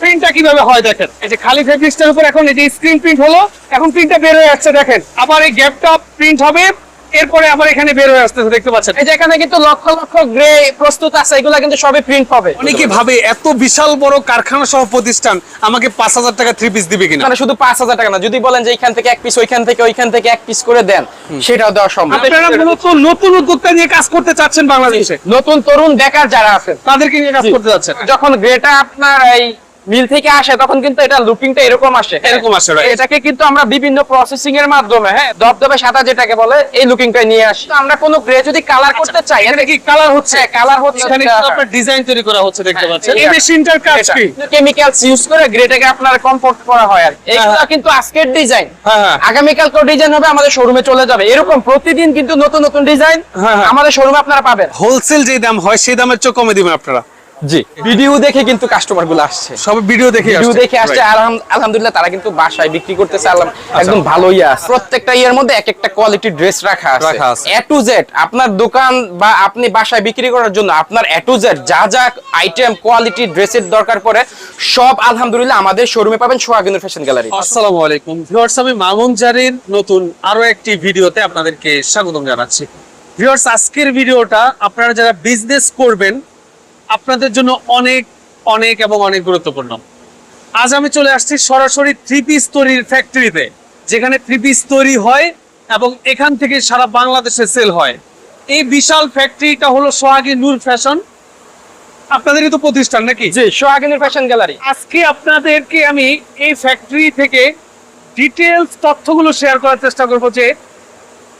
প্রিন্টটা কীভাবে হয় দেখেন? এই যে খালি ফেব্রিক্সটার উপর এখন এই যে স্ক্রিন প্রিন্ট হলো এখন প্রিন্টটা বের হয়ে যাচ্ছে দেখেন। আবার এই গ্যাপটা প্রিন্ট হবে এরপরে আবার এখানে বের হয়ে আসতেছে দেখতে পাচ্ছেন। এই যে এখানে কিন্তু লক্ষ লক্ষ গ্রে প্রস্তুত আছে এগুলা কিন্তু সবই প্রিন্ট হবে। অনেকে ভাবে এত বিশাল বড় কারখানা সহ প্রতিষ্ঠান আমাকে পাঁচ হাজার টাকা থ্রি পিস দিবে কিনা? মানে শুধু পাঁচ হাজার টাকা না যদি বলেন যে এখান থেকে এক পিস ওইখান থেকে ওইখান থেকে এক পিস করে দেন সেটাও দেওয়া সম্ভব। আপনারা মূলত নতুন উদ্যোক্তা নিয়ে কাজ করতে চাচ্ছেন বাংলাদেশে? নতুন তরুণ বেকার যারা আছেন তাদেরকে নিয়ে কাজ করতে যাচ্ছেন যখন গ্রেটা আপনার এই মিল থেকে আসে তখন কিন্তু এটা লুকিংটা এরকম আসে। এরকম আসে, এটাকে কিন্তু আমরা বিভিন্ন প্রসেসিং এর মাধ্যমে হ্যাঁ দবদবে সাদা যেটাকে বলে এই লুকিংটা নিয়ে আসি। আমরা কোনো গ্রে যদি কালার করতে চাই এটা কি কালার হচ্ছে? কালার হচ্ছে এখানে আপনার ডিজাইন তৈরি করা হচ্ছে দেখতে হ্যাঁ, পাচ্ছেন। এই মেশিনটার কাজ কি? কেমিক্যালস ইউজ করে গ্রেটাকে আপনার কমফোর্ট করা হয় আর। এগুলো হ্যাঁ। কিন্তু আজকের ডিজাইন হ্যাঁ, হ্যাঁ। আগামীকাল কেউ ডিজাইন হবে আমাদের শোরুমে চলে যাবে। এরকম প্রতিদিন কিন্তু নতুন নতুন ডিজাইন হ্যাঁ, হ্যাঁ। আমাদের শোরুমে আপনারা পাবেন। হোলসেল যে দাম হয় সেই দামের চেয়ে কমে দিবেন আপনারা। জি। ভিডিও দেখে কিন্তু কাস্টমারগুলো আসছে। সব ভিডিও দেখে ভিডিও দেখে আসছে. আলহামদুলিল্লাহ তারা কিন্তু বাসায় বিক্রি করতেছে একদম ভালোই আছে। প্রত্যেকটা ইয়ের মধ্যে এক একটা কোয়ালিটি ড্রেস রাখা আছে। রাখা আছে। এ টু জেড আপনার দোকান বা আপনি বাসায় বিক্রি করার জন্য আপনার এ টু জেড যা যা আইটেম কোয়ালিটি ড্রেসের দরকার পড়ে সব আলহামদুলিল্লাহ আমাদের শোরুমে পাবেন সোহাগিনুর ফ্যাশন গ্যালারি আসসালামু আলাইকুম। ভিউয়ার্স আমি মামুন জারির নতুন আরও একটি ভিডিওতে আপনাদেরকে স্বাগতম জানাচ্ছি। ভিউয়ার্স আজকের ভিডিওটা আপনারা যারা বিজনেস করবেন আপনাদের জন্য অনেক অনেক এবং অনেক গুরুত্বপূর্ণ। আজ আমি চলে আসছি সরাসরি থ্রি পিস তৈরির ফ্যাক্টরিতে যেখানে থ্রি পিস তৈরি হয় এবং এখান থেকে সারা বাংলাদেশে সেল হয়। এই বিশাল ফ্যাক্টরিটা হলো সোহাগী নূর ফ্যাশন। আপনাদেরই তো প্রতিষ্ঠান নাকি? জি সোহাগিনুর ফ্যাশন গ্যালারি। আজকে আপনাদেরকে আমি এই ফ্যাক্টরি থেকে ডিটেলস তথ্যগুলো শেয়ার করার চেষ্টা করব যে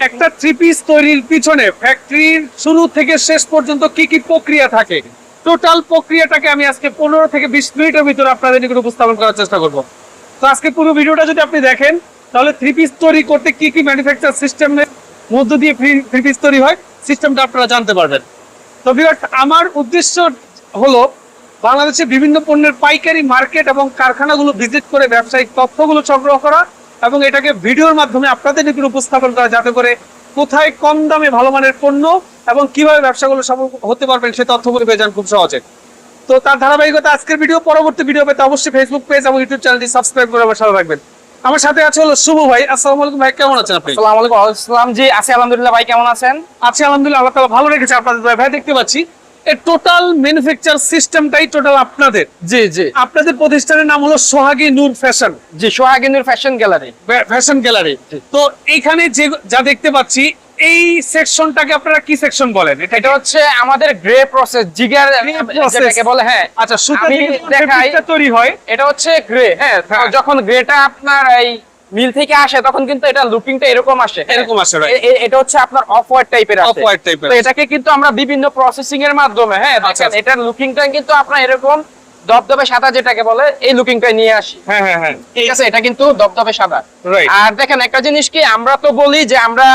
একটা থ্রি পিস তৈরির পিছনে ফ্যাক্টরির শুরু থেকে শেষ পর্যন্ত কি কি প্রক্রিয়া থাকে। টোটাল প্রক্রিয়াটাকে আমি আজকে পনেরো থেকে বিশ মিনিটের ভিতরে আপনাদের নিকট উপস্থাপন করার চেষ্টা করব। তো আজকে পুরো ভিডিওটা যদি আপনি দেখেন, তাহলে থ্রি পিস তৈরি করতে কি কি ম্যানুফ্যাকচার সিস্টেমের মধ্য দিয়ে থ্রি পিস তৈরি হয় সিস্টেমটা আপনারা জানতে পারবেন। তো ভিউয়ার্স আমার উদ্দেশ্য হলো বাংলাদেশে বিভিন্ন পণ্যের পাইকারি মার্কেট এবং কারখানাগুলো ভিজিট করে ব্যবসায়িক তথ্যগুলো সংগ্রহ করা এবং এটাকে ভিডিওর মাধ্যমে আপনাদের নিকট উপস্থাপন করা, যাতে করে কোথায় কম দামে ভালো মানের পণ্য এবং কীভাবে ব্যবসাগুলো সফল হতে পারবেন সে তথ্যগুলি পেয়ে যান খুব সহজে। তো তার ধারাবাহিকতা আজকের ভিডিও পরবর্তী ভিডিও পেতে অবশ্যই ফেসবুক পেজ এবং ইউটিউব চ্যানেলটি সাবস্ক্রাইব করে আমার সাথে রাখবেন আমার সাথে আছে হলো শুভ ভাই। আসসালামু আলাইকুম ভাই কেমন আছেন আপনি? আসসালামু আলাইকুম আসসালাম। জি আছি আলহামদুলিল্লাহ ভাই কেমন আছেন? আছি আলহামদুলিল্লাহ আল্লাহ তাআলা ভালো রেখেছে আপনাদের। ভাই দেখতে পাচ্ছি। এই টোটাল ম্যানুফ্যাকচার সিস্টেমটাই টোটাল আপনাদের। জি জি। আপনাদের প্রতিষ্ঠানের নাম হলো সোহাগী নূর ফ্যাশন। জি Sohaginur fashion gallery. Fashion gallery. তো এইখানে যে যা দেখতে পাচ্ছি এই সেকশনটাকে আপনারা কি সেকশন বলেন? এটা এটা হচ্ছে আমাদের গ্রে প্রসেস জিগার যেটাকে বলে হ্যাঁ। আচ্ছা সুতা দেখাই। তৈরি হয় এটা হচ্ছে গ্রে হ্যাঁ। হ্যাঁ। যখন গ্রেটা আপনার এই মিল থেকে আসে তখন কিন্তু এটা লুকিংটা এরকম আসে। এরকম আসে, এটা হচ্ছে আপনার অফ হোয়াইট টাইপের আছে Off-white type তো এটাকে কিন্তু আমরা বিভিন্ন প্রসেসিং এর মাধ্যমে হ্যাঁ আচ্ছা, দেখেন আচ্ছা। এটার লুকিংটা কিন্তু আপনার এরকম দবদবে সাদা যেটাকে বলে এই লুকিংটা নিয়ে আসি। হ্যাঁ হ্যাঁ হ্যাঁ। ঠিক আছে? এটা কিন্তু দবদবে সাদা. আর দেখেন একটা জিনিস কি আমরা তো বলি যে আমরা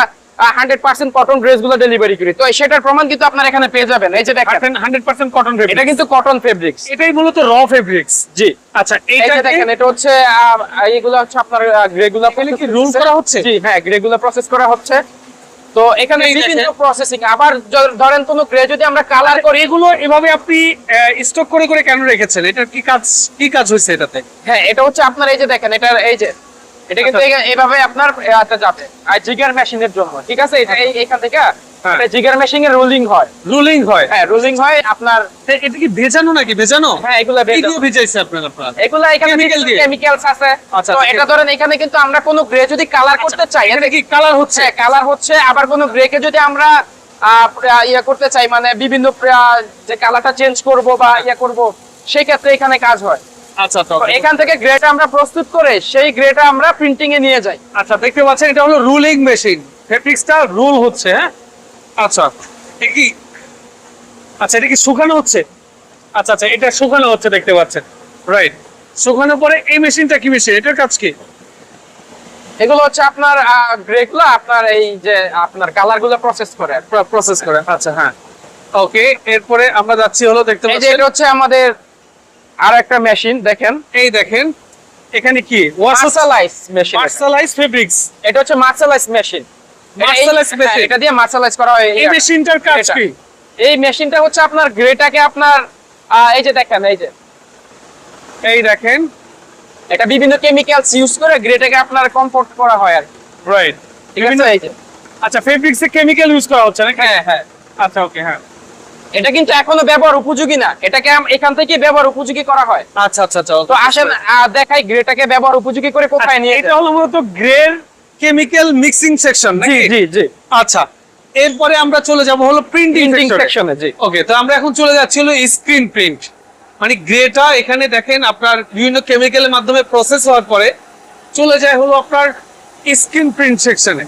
হান্ড্রেড পার্সেন্ট কটন ড্রেসগুলো ডেলিভারি করি। তো সেটার প্রমাণ কিন্তু আপনার এখানে পেয়ে যাবেন। এই যে দেখেন। হান্ড্রেড পার্সেন্ট কটন এটা কিন্তু কটন ফেব্রিক্স এটাই মূলত র ফেব্রিক্স জি। আচ্ছা এইটা দেখেন এটা হচ্ছে আহ, হচ্ছে আপনার রেগুলার কি roll করা হচ্ছে? জি হ্যাঁ রেগুলার প্রসেস করা হচ্ছে। তো এখানে বিভিন্ন প্রসেসিং আবার ধরেন কোনো গ্রে যদি আমরা কালার করি এগুলো এভাবে আপনি স্টক করে করে কেন রেখেছেন? এটার কি কাজ কি কাজ হয়েছে এটাতে? হ্যাঁ এটা হচ্ছে আপনার এই যে দেখেন এটা এই যে এটা কিন্তু আচ্ছা। এইভাবে আপনার আচ্ছা যাবে আর জিগার মেশিনের জন্য ঠিক আছে? এটা এইখান থেকে হ্যাঁ। জিগার মেশিন এর রোলিং হয়। রুলিং হয়? হ্যাঁ রোলিং হয় আপনার এটা কি ভেজানো নাকি? ভেজানো? হ্যাঁ এগুলা কি বের- আপনার আপনার? এগুলা এখানে কেমিক্যালস আছে। আচ্ছা, এটা ধরেন এখানে কিন্তু আমরা কোনো গ্রে যদি কালার করতে চাই এটা কি কালার হচ্ছে? কালার হচ্ছে। আবার কোনো গ্রে কে যদি আমরা ইয়ে করতে চাই মানে বিভিন্ন যে কালারটা চেঞ্জ করব বা ইয়ে করব সেই ক্ষেত্রে এখানে কাজ হয়। আচ্ছা তো তো এখান থেকে গ্রেটা আমরা প্রস্তুত করে সেই গ্রেটা আমরা প্রিন্টিং এ নিয়ে যাই। আচ্ছা দেখতে পাচ্ছেন এটা হলো রুলিং মেশিন ফেব্রিক্সটা রোল হচ্ছে হ্যাঁ? আচ্ছা কি? আচ্ছা এটা কি শুকানো হচ্ছে? আচ্ছা আচ্ছা এটা শুকানো হচ্ছে দেখতে পাচ্ছেন। রাইট শুকানোর পরে এই মেশিনটা কি মেশিন এটার কাজ কি? এগুলো হচ্ছে আপনার গ্রে গুলো আপনার এই যে আপনার কালারগুলো প্রসেস করে প্রসেস করে আচ্ছা হ্যাঁ। ওকে এরপরে আমরা যাচ্ছি হলো দেখতে পাচ্ছি এটা হচ্ছে আমাদের আর একটা মেশিন দেখেন। এই দেখেন এখানে কি? Wash mercerize machine mercerize fabrics এটা হচ্ছে মার্সালাইজ মেশিন Merciless machine? এটা দিয়ে মার্সালাইজ করা হয়। এই মেশিনটার কাজ কি? এই মেশিনটা হচ্ছে আপনার গ্রেটাকে আপনার এই যে দেখেন এই যে। এই দেখেন। এটা বিভিন্ন কেমিক্যালস ইউজ করে গ্রেটাকে আপনার কমফোর্ট করা হয় আর। রাইট ঠিক আছে? এই যে। আচ্ছা ফেব্রিক্সে কেমিক্যাল ইউজ করা হচ্ছে নাকি? হ্যাঁ হ্যাঁ। আচ্ছা ওকে হ্যাঁ। এটা কিন্তু এখনও ব্যবহার উপযোগী না। এটাকে এখান থেকে ব্যবহার উপযোগী করা হয়। আচ্ছা আচ্ছা আচ্ছা তো আসেন দেখাই গ্রেটাকে ব্যবহার উপযোগী করে কোথায় নিয়ে এটা হলো মূলত গ্রের কেমিক্যাল মিক্সিং সেকশন জি জি জি। আচ্ছা এরপরে আমরা চলে যাব হলো প্রিন্টিং সেকশনে। জি। ওকে তো আমরা এখন চলে যাচ্ছি হলো স্ক্রিন প্রিন্ট। মানে গ্রেটা এখানে দেখেন আপনার বিভিন্ন কেমিক্যালের মাধ্যমে প্রসেস হওয়ার পরে চলে যায় হলো আপনার স্ক্রিন প্রিন্ট সেকশনে।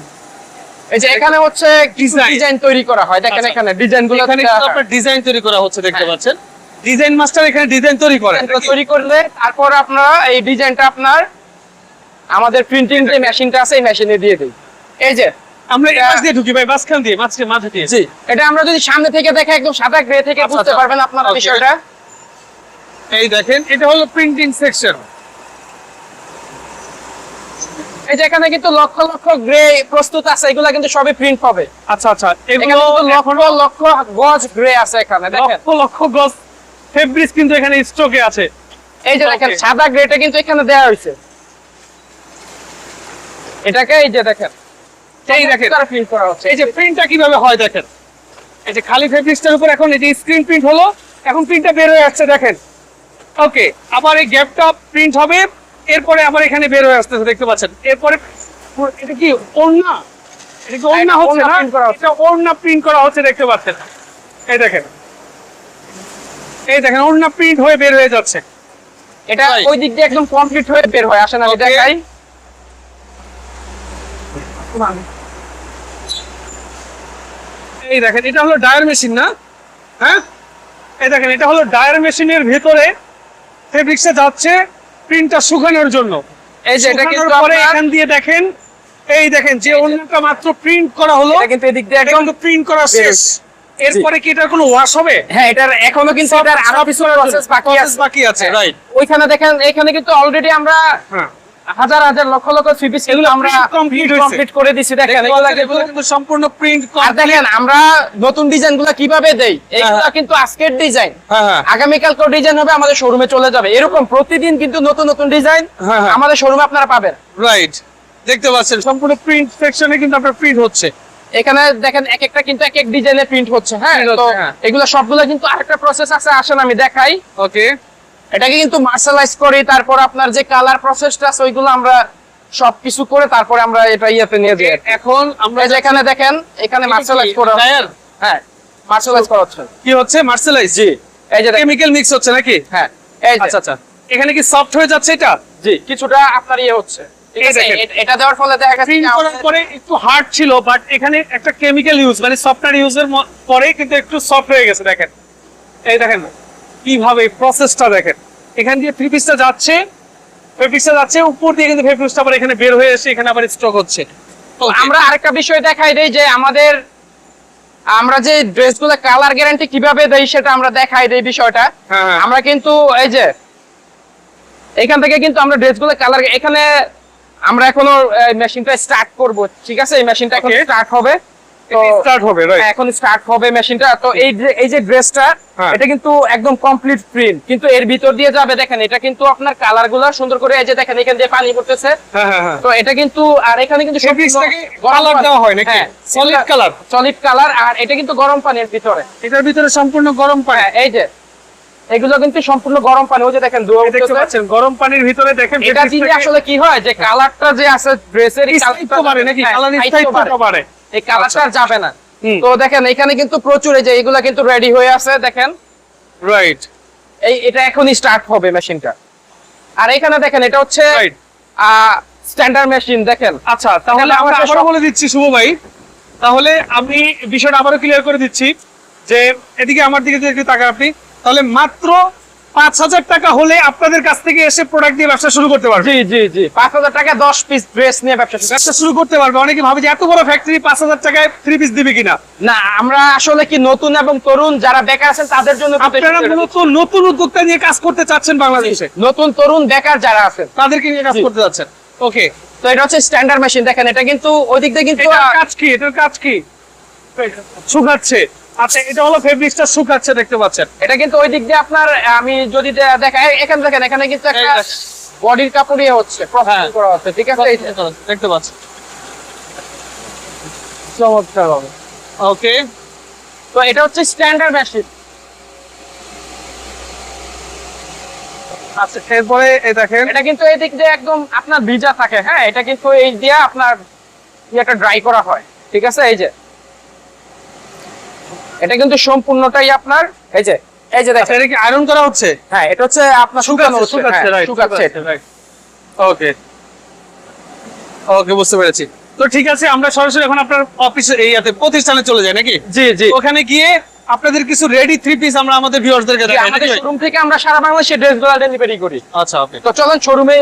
এই যে এখানে হচ্ছে ডিজাইন তৈরি করা হয়। দেখেন আচ্ছা। এখানে ডিজাইনগুলো এখানে আপনার ডিজাইন তৈরি করা হচ্ছে দেখতে হ্যাঁ। পাচ্ছেন। ডিজাইন মাস্টার এখানে ডিজাইন তৈরি করে তৈরি করলে তারপর আপনারা এই ডিজাইনটা আপনার আমাদের প্রিন্টিং যে মেশিনটা আছে এই মেশিনে দিয়ে দিই। এই যে আমরা পাশ দিয়ে ঢুকি ভাই মাঝখান দিয়ে মাঝখানে মাঝে দিয়ে। জি। এটা আমরা যদি সামনে থেকে দেখে একদম সাদা গ্রে থেকে আচ্ছা, বুঝতে আচ্ছা। পারবেন আপনারা বিষয়টা। এই দেখেন এটা হলো প্রিন্টিং সেকশন এই যে এখানে কিন্তু লক্ষ লক্ষ গ্রে প্রস্তুত আছে এগুলা কিন্তু সবই প্রিন্ট হবে। আচ্ছা আচ্ছা এগুলো লক্ষ লক্ষ গজ গ্রে আছে এখানে দেখেন। লক্ষ লক্ষ গজ ফেব্রিক্স কিন্তু এখানে স্টকে আছে। এই যে দেখেন সাদা গ্রেটা কিন্তু এখানে দেওয়া হয়েছে। এটাকে এই যে দেখেন এই দেখেন প্রিন্ট করা হচ্ছে। এই যে প্রিন্টটা কীভাবে হয় দেখেন? এই যে খালি ফেব্রিক্সটার উপর এখন এই যে স্ক্রিন প্রিন্ট হলো এখন প্রিন্টটা বের হয়ে আসছে দেখেন। ওকে আবার এই গ্যাপটা প্রিন্ট হবে। এরপরে আবার এখানে বের হয়ে আসতেছে দেখতে পাচ্ছেন। এরপরে এটা কি ওড়না? এটা কি ওড়না হচ্ছে না। এটা ওড়না প্রিন্ট করা হচ্ছে দেখতে পাচ্ছেন। এই দেখেন। এই দেখেন ওড়না প্রিন্ট হয়ে বের হয়ে যাচ্ছে। এটা ওই দিক দিয়ে একদম কমপ্লিট হয়ে বের হয় আসেন আমি Okay. দেখাই এই দেখেন এটা হলো ডায়ার মেশিন না? হ্যাঁ? এই দেখেন এটা হলো ডায়ার মেশিনের ভেতরে ফেব্রিক্সে যাচ্ছে। প্রিন্টটা শুকানোর জন্য। এই যে এটা কিন্তু পরে এখান দিয়ে দেখেন এই দেখেন যে অন্যটা মাত্র প্রিন্ট করা হলো এটা কিন্তু এদিক দিয়ে একদম প্রিন্ট করা শেষ। এরপরে কি এটার কোনো ওয়াশ হবে? হ্যাঁ এটার এখনও কিন্তু এটার আরও কিছু প্রসেস বাকি আছে। বাকি আছে হ্যাঁ। রাইট ওইখানে দেখেন এখানে কিন্তু অলরেডি আমরা হ্যাঁ। হাজার হাজার লক্ষ লক্ষ থ্রি পিস এগুলো আমরা কমপ্লিট করে দিছি দেখেন এগুলো কিন্তু- সম্পূর্ণ প্রিন্ট আর দেখেন আমরা নতুন কীভাবে দেই এগুলা হ্যাঁ। কিন্তু আজকের ডিজাইন হ্যাঁ হ্যাঁ। আগামীকাল ডিজাইন হবে আমাদের শোরুমে চলে যাবে। এরকম প্রতিদিন কিন্তু নতুন নতুন ডিজাইন হ্যাঁ, হ্যাঁ। আমাদের শোরুমে আপনারা পাবেন। রাইট দেখতে পাচ্ছেন সম্পূর্ণ প্রিন্ট সেকশনে কিন্তু আপনার প্রিন্ট হচ্ছে। এখানে দেখেন এক একটা কিন্তু এক এক ডিজাইনে প্রিন্ট হচ্ছে হ্যাঁ? Print তো হচ্ছে, হ্যাঁ। এগুলো সবগুলো কিন্তু আরেকটা প্রসেস আছে আসেন আমি দেখাই। ওকে এটাকে কিন্তু মার্শালাইজ করে তারপর আপনার যে কালার প্রসেসটা আছে ওইগুলো আমরা সবকিছু করে তারপরে আমরা এটা ইয়েতে নিয়ে যাই এখন আমরা এই যে এখানে দেখেন এখানে মার্শালাইজ করা হ্যাঁ মার্শালাইজ করা হচ্ছে। কি হচ্ছে? মার্সেলাইজ জি এই যে কেমিক্যাল মিক্স হচ্ছে নাকি? হ্যাঁ এই আচ্ছা আচ্ছা। এখানে কি সফট হয়ে যাচ্ছে এটা? জি কিছুটা আপনার ইয়ে হচ্ছে। এটা দেওয়ার ফলে দেখা গেছে প্রিন্ট করার পরে একটু হার্ড ছিল বাট এখানে একটা কেমিক্যাল ইউজ মানে সফটওয়্যার ইউজের পরে কিন্তু একটু সফট হয়ে গেছে দেখেন। এই দেখেন। কীভাবে প্রসেসটা দেখেন? এখান দিয়ে থ্রি পিসটা যাচ্ছে ফেব্রিক্সটা যাচ্ছে উপর দিয়ে কিন্তু ফেব্রিক্সটা আবার এখানে বের হয়ে এসে এখানে আবার স্টক হচ্ছে। তো আমরা আরেকটা বিষয় দেখাই দেই যে আমাদের আমরা যে ড্রেসগুলো কালার গ্যারান্টি কীভাবে দেই সেটা আমরা দেখাই দেই বিষয়টা। হ্যাঁ, হ্যাঁ। আমরা কিন্তু এই যে এখান থেকে কিন্তু আমরা ড্রেসগুলো কালার এখানে আমরা এখনও মেশিনটা স্টার্ট করব ঠিক আছে? এই মেশিনটা এখন স্টার্ট হবে। স্টার্ট হবে রাইট হ্যাঁ, এখন স্টার্ট হবে মেশিনটা। তো এই এই যে ড্রেসটা হ্যাঁ। এটা কিন্তু একদম কমপ্লিট প্রিন্ট কিন্তু এর ভিতর দিয়ে যাবে দেখেন এটা কিন্তু আপনার কালারগুলো সুন্দর করে এই যে দেখেন এখান দিয়ে পানি পড়তেছে। হ্যাঁ হ্যাঁ হ্যাঁ। তো এটা কিন্তু আর এখানে কিন্তু কালার দেওয়া হয় নাকি? সলিড কালার সলিড কালার আর এটা কিন্তু গরম পানির ভিতরে। এটার ভিতরে সম্পূর্ণ গরম পানি। হ্যাঁ এই যে। এগুলো কিন্তু সম্পূর্ণ গরম পানি। ওই যে দেখেন ধোয়া দেখতে পাচ্ছেন গরম পানির ভিতরে দেখেন এটা দিলে আসলে কি হয়? যে কালারটা যে আছে ড্রেসের বাড়ে নাকি? কালার স্থায়িত্ব বাড়ে। এই কালারটা আর যাবে না। তো দেখেন এখানে কিন্তু প্রচুর এই যে এগুলা কিন্তু রেডি হয়ে আছে দেখেন। রাইট এই এটা এখনই স্টার্ট হবে মেশিনটা আর এখানে দেখেন এটা হচ্ছে রাইট স্ট্যান্ডার্ড মেশিন দেখেন। আচ্ছা তাহলে আমরা আবারও বলে দিচ্ছি শুভ ভাই। তাহলে আমি বিষয়টা আবারও ক্লিয়ার করে দিচ্ছি যে এদিকে আমার দিকে যদি একটু তাকান আপনি তাহলে মাত্র পাঁচ হাজার টাকা হলে আপনাদের কাছ থেকে এসে প্রোডাক্ট দিয়ে ব্যবসা শুরু করতে পারবে। জি জি জি। পাঁচ হাজার টাকা দশ পিস ড্রেস নিয়ে ব্যবসা শুরু ব্যবসা শুরু করতে পারবে। অনেকে ভাবে যে এত বড় ফ্যাক্টরি পাঁচ হাজার টাকায় থ্রি পিস দিবে কিনা। না আমরা আসলে কি নতুন এবং তরুণ যারা বেকার আছেন তাদের জন্য আপনারা মূলত নতুন উদ্যোক্তা নিয়ে কাজ করতে চাচ্ছেন বাংলাদেশে। নতুন তরুণ বেকার যারা আছেন। তাদেরকে নিয়ে কাজ করতে যাচ্ছেন ওকে তো এটা হচ্ছে স্ট্যান্ডার্ড মেশিন দেখেন এটা কিন্তু ওই দিক দিয়ে কিন্তু কাজ কি? এটার কাজ কি? শুকাচ্ছে। আচ্ছা এটা হলো ফেব্রিক্সটা শুকাচ্ছে দেখতে পাচ্ছেন। এটা কিন্তু ওই দিক দিয়ে আপনার আমি যদি দেখাই এখানে দেখেন এখানে কিন্তু একটা বডির কাপড় ইয়ে হচ্ছে প্রসেসিং হ্যাঁ। করা হচ্ছে ঠিক আছে? দেখতে পাচ্ছেন। চমৎকার হবে। ওকে। তো এটা হচ্ছে স্ট্যান্ডার্ড মেশিন আচ্ছা এরপরে এই দেখেন। এটা কিন্তু এই দিক দিয়ে একদম আপনার ভিজা থাকে হ্যাঁ? এটা কিন্তু এই দিয়ে আপনার ইয়েটা ড্রাই করা হয় ঠিক আছে? এই যে এটা কিন্তু সম্পূর্ণটাই আপনার এই যে এই যে আচ্ছা দেখেন এটা কি আয়রন করা হচ্ছে? হ্যাঁ এটা হচ্ছে আপনার শুকানো শুকাচ্ছে হ্যাঁ, রাইট শুকাচ্ছে। ওকে ওকে বুঝতে পেরেছি। তো ঠিক আছে আমরা সরাসরি এখন আপনার অফিসে এই ইয়াতে প্রতিষ্ঠানে চলে যাই নাকি? জি জি। ওখানে গিয়ে আপনাদের কিছু রেডি থ্রি পিস আমরা আমাদের ভিউয়ারদেরকে দেখাই আমাদের শোরুম থেকে আমরা সারা বাংলাদেশে ড্রেসগুলো ডেলিভারি করি। আচ্ছা ওকে তো চলেন শোরুমে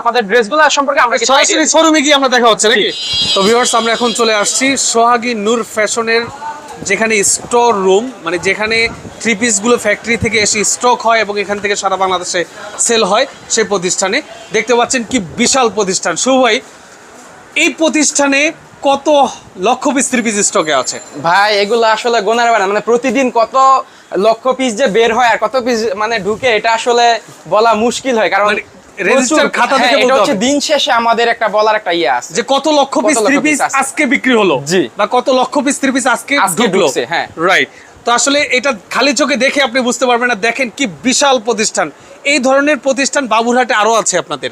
আমাদের ড্রেসগুলো সম্পর্কে আমরা সরাসরি শোরুমে গিয়ে আমরা দেখা হচ্ছে নাকি? তো ভিউয়ার্স আমরা এখন চলে আসছি সোহাগী নূর ফ্যাশনের যেখানে স্টোর রুম মানে যেখানে থ্রি পিসগুলো ফ্যাক্টরি থেকে এসে স্টক হয় এবং এখান থেকে সারা বাংলাদেশে সেল হয় সেই প্রতিষ্ঠানে। দেখতে পাচ্ছেন কি বিশাল প্রতিষ্ঠান। শুভ ভাই এই প্রতিষ্ঠানে কত লক্ষ পিস থ্রি পিস স্টকে আছে? ভাই এগুলো আসলে গোনার বানা। মানে প্রতিদিন কত লক্ষ পিস যে বের হয় আর কত পিস মানে ঢুকে এটা আসলে বলা মুশকিল হয়। কারণ প্রচুর- খাতা হ্যাঁ, দেখে এটা বলতে হচ্ছে দিন শেষে আমাদের একটা বলার একটা ইয়ে আছে। যে কত লক্ষ পিস লক্ষ থ্রি পিস আজকে বিক্রি হলো জি। বা কত লক্ষ পিস থ্রি পিস আজকে আজকে ঢুকলো। হ্যাঁ। রাইট তো আসলে এটা খালি চোখে দেখে আপনি বুঝতে পারবেন না। দেখেন কি বিশাল প্রতিষ্ঠান। এই ধরনের প্রতিষ্ঠান বাবুরহাটে আরও আছে আপনাদের।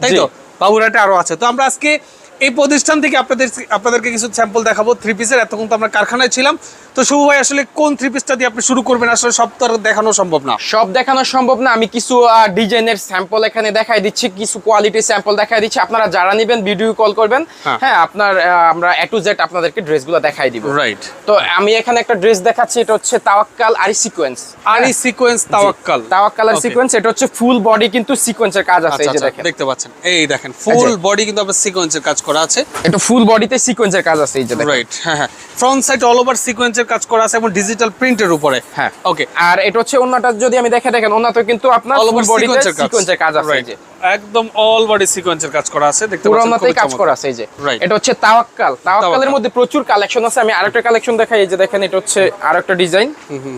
তাই তো? বাবুরহাটে আরও আছে। তো আমরা আজকে এই প্রতিষ্ঠান থেকে আপনাদের আপনাদেরকে কিছু স্যাম্পল দেখাবো। থ্রি পিসের এতক্ষণ তো আমরা কারখানায় ছিলাম। তো শুভ ভাই আসলে কোন থ্রি পিসটা দিয়ে আপনি শুরু করবেন? আসলে সব তো দেখানো সম্ভব না। সব দেখানো সম্ভব না। আমি কিছু ডিজাইনের স্যাম্পল এখানে দেখাই দিচ্ছি কিছু কোয়ালিটি স্যাম্পল দেখাই দিচ্ছি। আপনারা যারা নেবেন ভিডিও কল করবেন। হ্যাঁ। হ্যাঁ আপনার আমরা এ টু জেড আপনাদেরকে ড্রেসগুলো দেখাই দিব। রাইট তো আমি এখানে একটা ড্রেস দেখাচ্ছি এটা হচ্ছে তাওয়াক্কাল আরি সিকোয়েন্স আর সিকোয়েন্স তাওয়াক্কাল। তাওয়াক্কালের Okay. সিকোয়েন্স এটা হচ্ছে ফুল বডি কিন্তু সিকোয়েন্সের কাজ আছে আচ্ছা এই যে আচ্ছা, দেখেন। দেখতে পাচ্ছেন। এই দেখেন ফুল বডি কিন্তু আপনার সিকোয়েন্সের কাজ করা আছে। এটা ফুল বডিতে সিকোয়েন্সের কাজ আছে এই যে দেখেন। রাইট হ্যাঁ হ্যাঁ। ফ্রন্ট সাইড অল ওভার সিকোয়েন্সের কাজ করা আছে এবং ডিজিটাল প্রিন্টের উপরে। হ্যাঁ। ওকে আর এটা হচ্ছে ওন্নাটা যদি আমি দেখে দেখেন ওন্নাতে কিন্তু আপনার অল ওভার সিকোয়েন্সের কাজ। আছে এই যে। একদম অল বডি সিকোয়েন্সের কাজ করা আছে দেখতে পাচ্ছেন খুবই কাজ করা আছে এই যে। এটা হচ্ছে তাওয়াক্কাল। তাওয়াক্কালের মধ্যে প্রচুর কালেকশন আছে। আমি আরেকটা কালেকশন দেখাই এই যে দেখেন এটা হচ্ছে আরেকটা ডিজাইন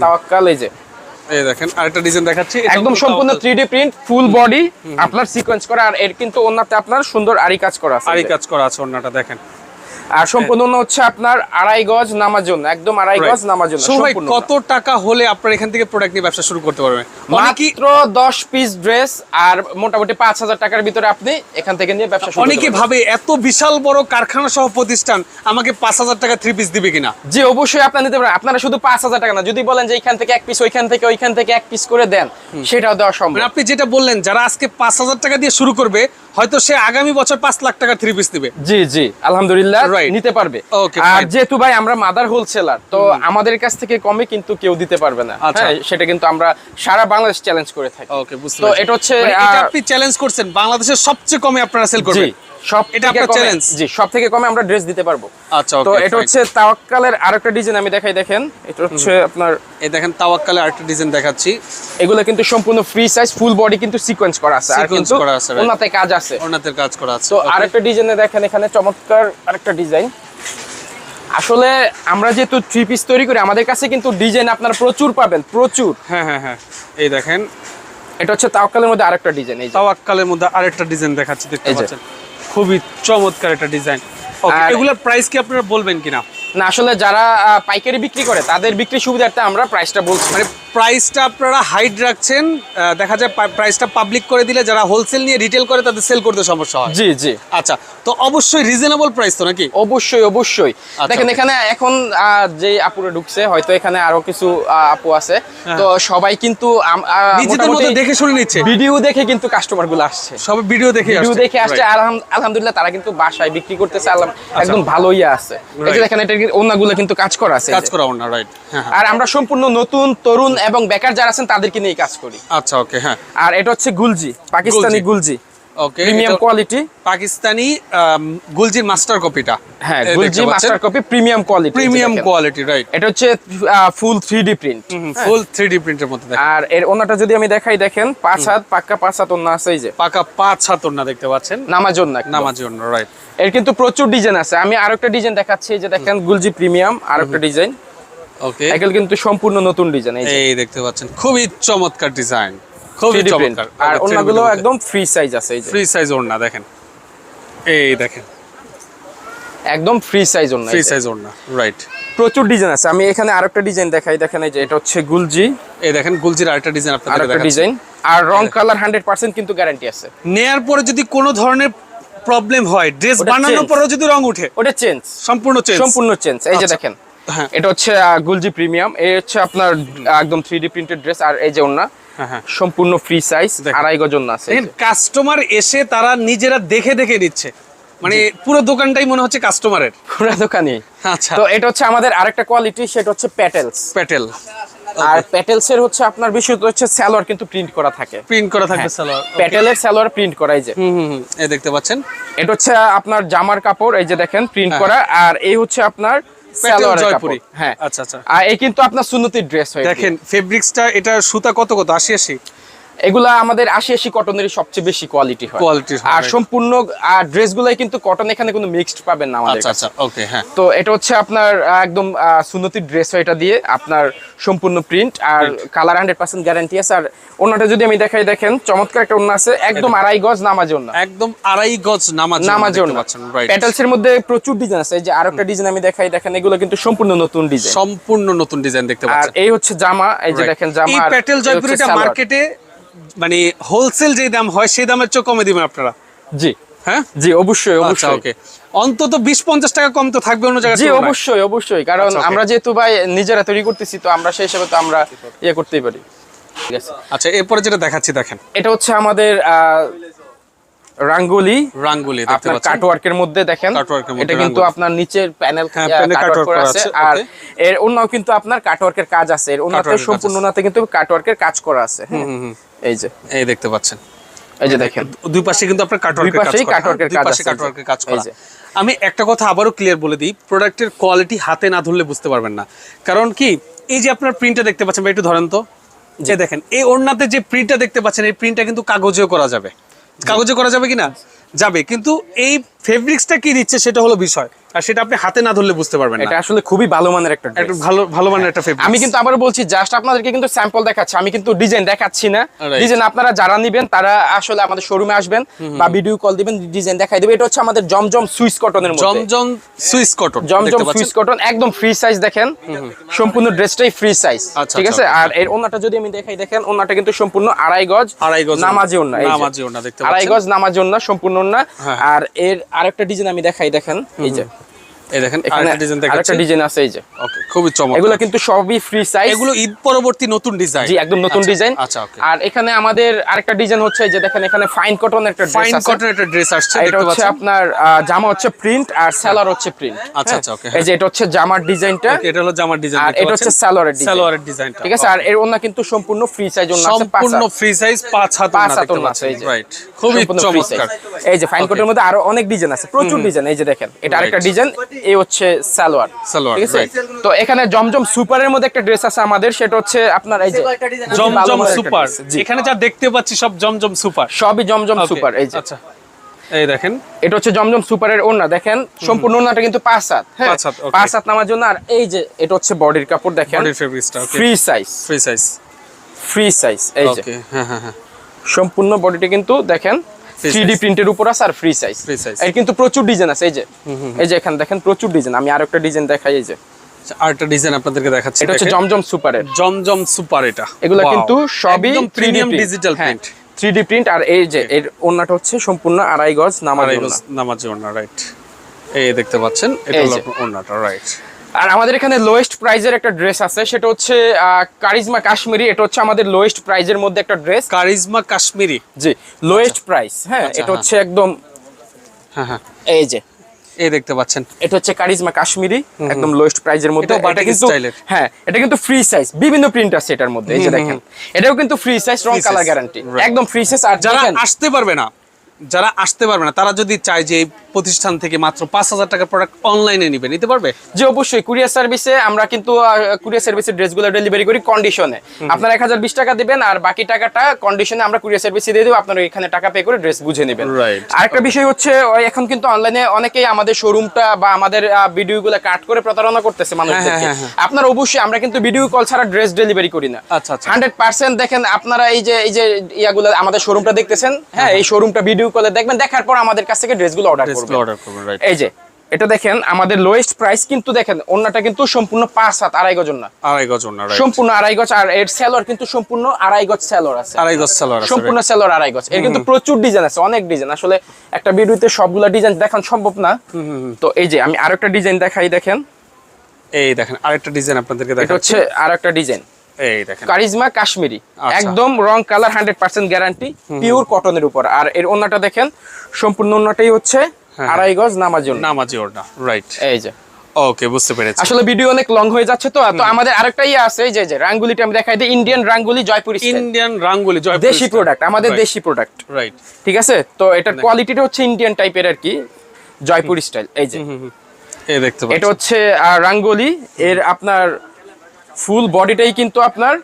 তাওয়াক্কাল এই যে। এই দেখেন আরেকটা ডিজাইন দেখাচ্ছি। একদম সম্পূর্ণ তাওয়াক্কাল। 3D প্রিন্ট ফুল বডি আপনার সিকোয়েন্স করা। আর এর কিন্তু ওন্নাতে আপনার সুন্দর আরি কাজ করা আছে আরই কাজ করা আছে ওন্নাটা দেখেন। আর সম্পূর্ণ হচ্ছে আপনার আড়াই গজ নামার জন্য একদম আড়াই গজ নামার জন্য সম্পূর্ণ। কত টাকা হলে আপনার এখান থেকে প্রোডাক্ট নিয়ে ব্যবসা শুরু করতে পারবেন? মাত্র দশ পিস ড্রেস আর মোটামুটি পাঁচ হাজার টাকার ভিতরে আপনি এখান থেকে নিয়ে ব্যবসা অনেকে ভাবে এত বিশাল বড় কারখানা সহ প্রতিষ্ঠান আমাকে পাঁচ হাজার টাকা থ্রি পিস দিবে কিনা? জি অবশ্যই আপনার নিতে পারেন। আপনারা শুধু পাঁচ হাজার টাকা না যদি বলেন যে এখান থেকে এক পিস ওইখান থেকে ওইখান থেকে এক পিস করে দেন সেটাও দেওয়া সম্ভব। মানে আপনি যেটা বললেন যারা আজকে পাঁচ হাজার টাকা দিয়ে শুরু করবে হয়তো সে আগামী বছর পাঁচ লাখ টাকা থ্রি পিস দিবে। জি জি আলহামদুলিল্লাহ. নিতে পারবে। আর যেহেতু ভাই আমরা মাদার হোলসেলার তো আমাদের কাছ থেকে কমে কিন্তু কেউ দিতে পারবে না। আচ্ছা। হ্যাঁ সেটা কিন্তু আমরা সারা বাংলাদেশ চ্যালেঞ্জ করে থাকি। ওকে বুঝতে তো এটা হচ্ছে, মানে আপনি চ্যালেঞ্জ করছেন বাংলাদেশের সবচেয়ে কমে আপনারা সেল করবেন। সব এটা আপনার কমে- জি সব থেকে কমে আমরা ড্রেস দিতে পারব। আচ্ছা তো এটা হচ্ছে তাওয়াক্কালের আরেকটা ডিজাইন আমি দেখাই দেখেন। এটা হচ্ছে আপনার এই দেখেন তাওয়াক্কালে আরেকটা ডিজাইন দেখাচ্ছি। এগুলো কিন্তু সম্পূর্ণ ফ্রি সাইজ ফুল বডি কিন্তু সিকোয়েন্স করা আছে। আর কিন্তু. ওনাতে কাজ আছে। ওনাতের কাজ করা আছে তো আরেকটা ডিজাইনে দেখেন এখানে চমৎকার আরেকটা ডিজাইন আসলে আমরা যেহেতু থ্রি পিস তৈরি করি আমাদের কাছে কিন্তু ডিজাইন আপনারা প্রচুর পাবেন প্রচুর। হ্যাঁ হ্যাঁ হ্যাঁ। এই দেখেন। এটা হচ্ছে তাওকালের মধ্যে আরেকটা ডিজাইন এই। তাওয়াক্কালের মধ্যে আরেকটা ডিজাইন দেখাচ্ছি দেখতে পাচ্ছেন? খুবই চমৎকার একটা ডিজাইন। এগুলোর প্রাইস কি আপনারা বলবেন কিনা? না আসলে যারা পাইকারি বিক্রি করে তাদের বিক্রি সুবিধার্থে আমরা প্রাইসটা বলছি। মানে প্রাইসটা আপনারা হাইড রাখছেন দেখা যায় প্রাইসটা পাবলিক করে দিলে যারা হোলসেল নিয়ে রিটেল করে তাদের সেল করতে সমস্যা হয়। জি জি। আচ্ছা তো অবশ্যই রিজনেবল প্রাইস তো নাকি? অবশ্যই অবশ্যই। আচ্ছা, দেখেন এখানে এখন যে আপুরা ঢুকছে হয়তো এখানে আরও কিছু আপু আছে। তো সবাই কিন্তু নিজেদের মোটামুটি দেখে শুনে নিচ্ছে। ভিডিও দেখে কিন্তু কাস্টমারগুলো আসছে। সব ভিডিও দেখে ভিডিও। দেখে আসছে. আলহামদুলিল্লাহ তারা কিন্তু বাসায় বিক্রি করতেছে আলহাম- একদম ভালো ইয়ে আছে। এই যে দেখেন এটা অন্যগুলো কিন্তু কাজ করা আছে কাজ করা ওনা রাইট হ্যাঁ হ্যাঁ। আর আমরা সম্পূর্ণ নতুন তরুণ এবং বেকার যারা আছেন তাদেরকে নিয়ে কাজ করি। আচ্ছা ওকে হ্যাঁ। আর এটা হচ্ছে গুলজি পাকিস্তানি গুলজি। ওকে প্রিমিয়াম কোয়ালিটি পাকিস্তানি গুলজির মাস্টার কপিটা। হ্যাঁ গুলজি master copy premium quality premium quality right এটা হচ্ছে full three D print full three D প্রিন্টের মধ্যে দেখেন। আর এর ওনাটা যদি আমি দেখাই দেখেন পাঁচ হাত পাক্কা পাঁচ হাত ওনা আছে এই যে। পাকা পাঁচ হাতর না দেখতে পাচ্ছেন? জন্য একদম। নামার জন্য রাইট এর কিন্তু প্রচুর ডিজাইন আছে। আমি আরেকটা ডিজাইন দেখাচ্ছি এই যে দেখেন গুলজি প্রিমিয়াম আরেকটা ডিজাইন। সাইকেল সাইকেল কিন্তু সম্পূর্ণ নতুন ডিজাইন এই দেখতে পাচ্ছেন। খুবই চমৎকার ডিজাইন। খুবই চমৎকার। আর অন্যগুলো একদম ফ্রি সাইজ আছে এই যে। ফ্রি সাইজ ওড়না দেখেন। এই দেখেন। একদম ফ্রি সাইজ অন্য ফ্রি সাইজ ওড়না রাইট প্রচুর ডিজাইন আছে। আমি এখানে আরেকটা ডিজাইন দেখাই দেখেন এই যে এটা হচ্ছে গুলজি। এই দেখেন গুলজির আরেকটা ডিজাইন আপনাদের আরেকটা ডিজাইন আর রং কালার হান্ড্রেড পার্সেন্ট কিন্তু গ্যারান্টি আছে। নেয়ার পরে যদি কোনো ধরনের প্রবলেম হয় ড্রেস বানানোর। পরেও যদি রং উঠে ওটা চেঞ্জ সম্পূর্ণ চেঞ্জ সম্পূর্ণ চেঞ্জ এই যে আচ্ছা। দেখেন। হ্যাঁ। এটা হচ্ছে গুলজি প্রিমিয়াম এই হচ্ছে আপনার একদম থ্রি ডি প্রিন্টেড ড্রেস আর এই যে ওনা। সম্পূর্ণ ফ্রি সাইজ আড়াই গজন আছে। কাস্টমার এসে তারা নিজেরা দেখে দেখে নিচ্ছে। মানে পুরো দোকানটাই মনে হচ্ছে কাস্টমারের পুরো দোকানে আচ্ছা। তো এটা হচ্ছে আমাদের আরেকটা কোয়ালিটি সেটা হচ্ছে প্যাটেলস প্যাটেল আর প্যাটেলস এর হচ্ছে আপনার বিষয় হচ্ছে স্যালোয়ার কিন্তু প্রিন্ট করা থাকে। প্রিন্ট করা থাকে হ্যাঁ। সালোয়ার প্যাটেলের স্যালোয়ার প্রিন্ট করা এই যে। হুম হুম এই দেখতে পাচ্ছেন। এটা হচ্ছে আপনার জামার কাপড় এই যে দেখেন প্রিন্ট হ্যাঁ। করা। আর এই হচ্ছে আপনার জয়পুরি। হ্যাঁ আচ্ছা, আচ্ছা। আর এই কিন্তু আপনার সুন্নতি ড্রেস হয় দেখেন ফেব্রিক্সটা এটা সুতা কত কত আশি আশি এগুলা আমাদের আশি আশি কটনের সবচেয়ে বেশি কোয়ালিটি হয়। হয়, আর. সম্পূর্ণ ড্রেস গুলাই কিন্তু কটন এখানে কোনো মিক্সড পাবেন না আমাদের আচ্ছা আচ্ছা ওকে হ্যাঁ। তো এটা হচ্ছে আপনার একদম সুন্নতি ড্রেস হয় এটা দিয়ে আপনার সম্পূর্ণ প্রিন্ট আর কালার হান্ড্রেড পার্সেন্ট গ্যারান্টি আছে। আর ওনাটা যদি আমি দেখাই দেখেন চমৎকার একটা ওনা আছে একদম আড়াই গজ নামাজে ওনা একদম আড়াই গজ নামাজ নামাজে ওনা প্যাটেলস এর মধ্যে প্রচুর ডিজাইন আছে। এই যে আরেকটা ডিজাইন আমি দেখাই দেখেন এগুলো কিন্তু সম্পূর্ণ নতুন ডিজাইন সম্পূর্ণ নতুন ডিজাইন দেখতে পাচ্ছেন। আর এই হচ্ছে জামা এই যে. দেখেন জামা এই আর প্যাটেল জয়পুরিটা মার্কেটে মানে হোলসেল যে দাম হয় সেই দামের চেয়ে কমে দিবেন আপনারা? জি। হ্যাঁ? জি অবশ্যই আচ্ছা অবশ্যই। ওকে অন্তত বিশ পঞ্চাশ টাকা কম তো থাকবে অন্য জায়গায় জি অবশ্যই অবশ্যই। কারণ আচ্ছা, আমরা যেহেতু ভাই নিজেরা তৈরি করতেছি তো আমরা সেই হিসাবে তো আমরা ইয়ে করতেই পারি। আচ্ছা এরপরে যেটা দেখাচ্ছি দেখেন। এটা হচ্ছে আমাদের আহ, রাঙ্গুলি রাঙ্গুলি আপনার কাটওয়ার্কের মধ্যে দেখেন। এটা কিন্তু আপনার নিচের প্যানেল হ্যাঁ, করা আছে, আর. এর অন্যও কিন্তু আপনার কাটওয়ার্কের কাজ আছে। এর অন্যতে সম্পূর্ণ। ওনাতে কিন্তু কাটওয়ার্কের কাজ করা আছে হ্যাঁ। এই যে। এই দেখতে পাচ্ছেন। এই যে দেখেন। দুই পাশে কিন্তু আপনার কাটওয়ার্কের কাজ করা। cutwork কাজ আছে, কাটওয়ার্কের কাজ করা। আমি একটা কথা আবারও ক্লিয়ার বলে দিই প্রোডাক্টের কোয়ালিটি হাতে না ধরলে বুঝতে পারবেন না। কারণ কি এই যে আপনার প্রিন্টটা দেখতে পাচ্ছেন ভাই একটু ধরেন তো। যে দেখেন এই ওড়নাতে যে প্রিন্টটা দেখতে পাচ্ছেন এই প্রিন্টটা কিন্তু কাগজেও করা যাবে। কাগজে করা যাবে কিনা? যাবে। কিন্তু এই ফেব্রিক্সটা কি দিচ্ছে সেটা হলো বিষয়। আর সেটা আপনি হাতে না ধরলে বুঝতে পারবেন এটা আসলে খুবই ভালো মানের একটা একটা ভালো ভালো মানের একটা ফেব্রিক আমি কিন্তু আবার বলছি জাস্ট আপনাদেরকে কিন্তু স্যাম্পল দেখাচ্ছি। আমি কিন্তু ডিজাইন দেখাচ্ছি না. ডিজাইন আপনারা যারা নেবেন তারা আসলে আমাদের শোরুমে আসবেন বা ভিডিও কল দিবেন ডিজাইন দেখাই দেবে এটা হচ্ছে আমাদের জমজম সুইস কটনের মধ্যে। Zamzam Swiss cotton Zamzam Swiss cotton একদম ফ্রি সাইজ দেখেন। সম্পূর্ণ ড্রেসটাই ফ্রি সাইজ আচ্ছা, ঠিক আচ্ছা, আছে? আর এর ওন্নাটা যদি আমি দেখাই দেখেন ওন্নাটা কিন্তু সম্পূর্ণ আড়াই গজ আড়াই গজ। নামাজি ওন্না নামাজি ওড়না দেখতে আড়াই। গজ নামাজি ওন্না সম্পূর্ণ ওন্না। হ্যাঁ। আর এর আরেকটা ডিজাইন আমি দেখাই দেখেন এই যে। এই দেখেন এখানে আরেকটা ডিজাইন দেখাচ্ছি। আরেকটা ডিজাইন আছে এই যে। ওকে খুবই চমৎকার। এগুলো কিন্তু সবই ফ্রি সাইজ এগুলো ঈদ পরবর্তী নতুন ডিজাইন জি একদম নতুন ডিজাইন আচ্ছা ওকে আর এখানে আমাদের আরেকটা ডিজাইন হচ্ছে যে দেখেন এখানে ফাইন কটন একটা ড্রেস ফাইন কটন একটা ড্রেস আসছে এটা দেখতে হচ্ছে আপনার জামা হচ্ছে প্রিন্ট আর সালোয়ার হচ্ছে প্রিন্ট আচ্ছা, আচ্ছা, okay, এই যে এটা হচ্ছে জামার ডিজাইনটা Okay, এটা হলো জামার ডিজাইন আর এটা হচ্ছে সালোয়ারের ডিজাইন সালোয়ারের ডিজাইনটা ঠিক আছে আর এর ওন্না কিন্তু সম্পূর্ণ ফ্রি সাইজ আছে সম্পূর্ণ ফ্রি সাইজ পাঁচ হাত পাঁচ হাত আছে, এই যে। রাইট খুবই। চমৎকার। এই যে ফাইন. কোটের মধ্যে আরও অনেক ডিজাইন আছে প্রচুর ডিজাইন এই যে দেখেন। এটা আরেকটা. ডিজাইন এই হচ্ছে সালোয়ার সালোয়ার, ঠিক আছে? তো এখানে জমজম সুপারের মধ্যে একটা ড্রেস আছে আমাদের সেটা হচ্ছে আপনার এই যে জমজম সুপার। এখানে যা দেখতে পাচ্ছি সব জমজম সুপার। সবই জমজম সুপার এই যে। আচ্ছা। এই দেখেন। এটা হচ্ছে জমজম সুপারের ওড়না দেখেন? সম্পূর্ণ ওড়নাটা কিন্তু পাঁচ হাত হ্যাঁ? পাঁচ হাত, okay. পাঁচ হাত নামার জন্য আর এই যে এটা হচ্ছে বডির কাপড় দেখেন? Free size free size free size এই যে। ওকে হ্যাঁ হ্যাঁ হ্যাঁ। সম্পূর্ণ বডিটা কিন্তু দেখেন? Free three D size. প্রিন্টের উপর আছে আর ফ্রি সাইজ Free size. এর কিন্তু প্রচুর ডিজাইন আছে এই যে। এই যে এখানে দেখেন প্রচুর ডিজাইন আমি আরেকটা ডিজাইন দেখাই এই যে। আচ্ছা, আরেকটা ডিজাইন আপনাদেরকে দেখাচ্ছি এটা হচ্ছে। জমজম সুপারের জমজম সুপার এটা। এগুলো কিন্তু সবই premium digital print three D print আর এই যে এর ওড়নাটা হচ্ছে সম্পূর্ণ আড়াই গজ আড়াই ওড়না। গজ রাইট এই দেখতে পাচ্ছেন এটা হলো ওড়নাটা রাইট আর আমাদের এখানে লোয়েস্ট প্রাইজের একটা ড্রেস আছে সেটা হচ্ছে কারিজমা কাশ্মীরি এটা হচ্ছে আমাদের লোয়েস্ট প্রাইজের মধ্যে একটা ড্রেস কারিজমা কাশ্মীরি? জি লোয়েস্ট প্রাইস হ্যাঁ আচ্ছা, এটা হচ্ছে একদম হ্যাঁ হ্যাঁ। এই যে। এই দেখতে পাচ্ছেন। এটা হচ্ছে কারিজমা কাশ্মীরি একদম লোয়েস্ট প্রাইজের মধ্যে। এটা কিন্তু হ্যাঁ এটা কিন্তু ফ্রি সাইজ বিভিন্ন প্রিন্ট আছে এটার মধ্যে এই যে দেখেন। এটাও কিন্তু ফ্রি সাইজ রং কালার গ্যারান্টি একদম ফ্রি সাইজ আর যারা আসতে পারবে না যারা আসতে পারবে না তারা যদি চায় যে এই প্রতিষ্ঠান থেকে মাত্র পাঁচ হাজার টাকার প্রোডাক্ট অনলাইনে নিবে নিতে পারবে? যে অবশ্যই। কুরিয়ার সার্ভিসে আমরা কিন্তু কুরিয়ার সার্ভিসে ড্রেসগুলো ডেলিভারি করি কন্ডিশনে আপনারা এক হাজার বিশ টাকা দিবেন আর বাকি টাকাটা কন্ডিশনে আমরা কুরিয়ার সার্ভিসে দিয়ে দেবো আপনারা এখানে টাকা পে করে ড্রেস বুঝে নেবেন. আরেকটা বিষয় হচ্ছে এখন কিন্তু অনলাইনে অনেকেই আমাদের শোরুমটা বা আমাদের ভিডিওগুলো কাট করে প্রতারণা করতেছে মানুষদেরকে। হ্যাঁ, হ্যাঁ। আপনার অবশ্যই আমরা কিন্তু ভিডিও কল ছাড়া ড্রেস ডেলিভারি করি না। আচ্ছা, আচ্ছা। হান্ড্রেড পার্সেন্ট দেখেন আপনারা এই যে এই যে ইয়াগুলো আমাদের শোরুমটা দেখতেছেন হ্যাঁ এই শোরুমটা ভিডিও কলে দেখবেন দেখার পর আমাদের কাছ থেকে ড্রেসগুলো অর্ডার করবেন। অর্ডার করবেন রাইট এই যে এটা দেখেন আমাদের লোয়েস্ট প্রাইস কিন্তু দেখেন অন্যটা কিন্তু সম্পূর্ণ পাঁচ হাত আড়াই গজ না আড়াই গজ ওড়না রাইট সম্পূর্ণ আড়াই গজ আর এর সেলর কিন্তু সম্পূর্ণ আড়াই গজ সেলর আছে। আড়াই গজ সালোয়ার আছে সম্পূর্ণ সেলর আড়াই গজ। এর কিন্তু প্রচুর ডিজাইন আছে অনেক ডিজাইন আসলে একটা ভিডিওতে সবগুলা ডিজাইন দেখান সম্ভব না। তো এই যে আমি আরেকটা ডিজাইন দেখাই দেখেন। এই দেখেন আরেকটা ডিজাইন আপনাদেরকে এটা দেখাচ্ছি। হচ্ছে আরেকটা ডিজাইন এই দেখেন। কারিজমা কাশ্মীরি। আচ্ছা। একদম রং colour hundred percent guarantee pure কটনের উপর। আর এর অন্যটা দেখেন সম্পূর্ণ অন্যটাই হচ্ছে হ্যাঁ। আড়াই গজ নামাজি ওড়না। রাইট এই যে। ওকে বুঝতে পেরেছি। আসলে ভিডিও অনেক লং হয়ে যাচ্ছে তো তো আমাদের আরেকটা ইয়ে আছে এই যে যে রাঙ্গুলিটা আমি দেখাই দিই। ইন্ডিয়ান রাঙ্গুলি জয়পুরি ইন্ডিয়ান রাঙ্গুলি জয় দেশি প্রোডাক্ট আমাদের দেশি প্রোডাক্ট রাইট ঠিক আছে? তো এটার কোয়ালিটিটা হচ্ছে ইন্ডিয়ান টাইপের আর কি জয়পুরি স্টাইল এই যে। এই দেখতে এটা হচ্ছে রাঙ্গোলি এর আপনার ফুল বডিটাই কিন্তু আপনার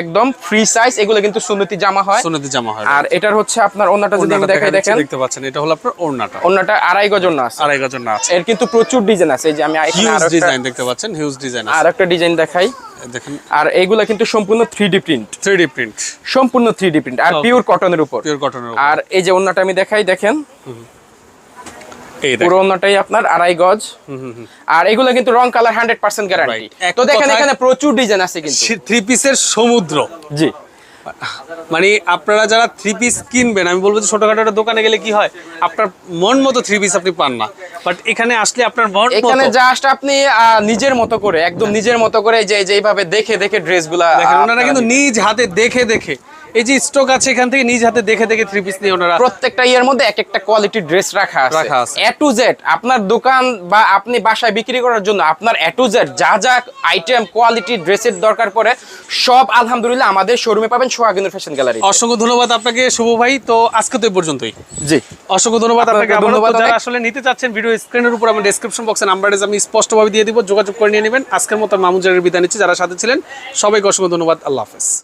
একদম ফ্রি সাইজ এগুলো কিন্তু সুন্নতি জামা হয়। সোনাতে জামা হয় আর এটার হচ্ছে আপনার অন্যটা যদি আমি ওড়নাটা দেখাই দেখেন। দেখতে পাচ্ছেন এটা হলো আপনার ওড়নাটা। অন্যটা আড়াই গজ অন্য আছে। আড়াই গজের না আছে। এর কিন্তু প্রচুর ডিজাইন আছে এই যে আমি এখানে হিউজ আরও ডিজাইন দেখতে পাচ্ছেন হিউজ ডিজাইন আর আছে। একটা ডিজাইন দেখাই। দেখেন। আর এইগুলা কিন্তু সম্পূর্ণ three D print 3D print সম্পূর্ণ থ্রি ডি প্রিন্ট আর. পিওর কটনের উপর। পিওর কটনের আর এই যে অন্যটা আমি দেখাই দেখেন। পুরো অন্যটাই আপনার আড়াই গজ। আর এগুলো কিন্তু রং কালার হান্ড্রেড পার্সেন্ট গ্যারান্টি তো দেখেন এখানে প্রচুর ডিজাইন আছে কিন্তু। থ্রি পিসের সমুদ্র। জি। মানে আপনারা যারা থ্রি পিস কিনবেন আমি বলব যে ছোটখাটো একটা দোকানে গেলে কি হয় আপনার মন মতো থ্রি পিস আপনি পান না। বাট এখানে আসলে আপনার মন এখানে জাস্ট আপনি নিজের মতো করে একদম নিজের মতো করে যে যেইভাবে দেখে দেখে ড্রেসগুলা দেখেন ওনারা কিন্তু নিজ হাতে দেখে দেখে। এই যে স্টক আছে এখান থেকে নিজ হাতে দেখে দেখে থ্রি পিস নিয়ে ওনারা প্রত্যেকটা ইয়ের মধ্যে এক একটা কোয়ালিটির ড্রেস রাখা আছে। রাখা আছে। এ টু জেড আপনার দোকান বা আপনি বাসায় বিক্রি করার জন্য আপনার এ টু জেড যা যা আইটেম কোয়ালিটি ড্রেসের দরকার পড়ে সব আলহামদুলিল্লাহ আমাদের শোরুমে পাবেন সোহাগিনুর ফ্যাশন গ্যালারি অসংখ্য ধন্যবাদ আপনাকে শুভ ভাই। তো আজকে তো পর্যন্তই। জি। অসংখ্য ধন্যবাদ আপনাকে ধন্যবাদ যারা আসলে নিতে চাচ্ছেন ভিডিও স্ক্রিনের উপর আমার ডেসক্রিপশন বক্সে নাম্বার আমি স্পষ্টভাবে দিয়ে দিব যোগাযোগ করে নিয়ে নেবেন। আজকের মতো মামুজারের বিদায় নিচ্ছি। যারা সাথে ছিলেন সবাইকে অসংখ্য ধন্যবাদ। আল্লাহ হাফেজ।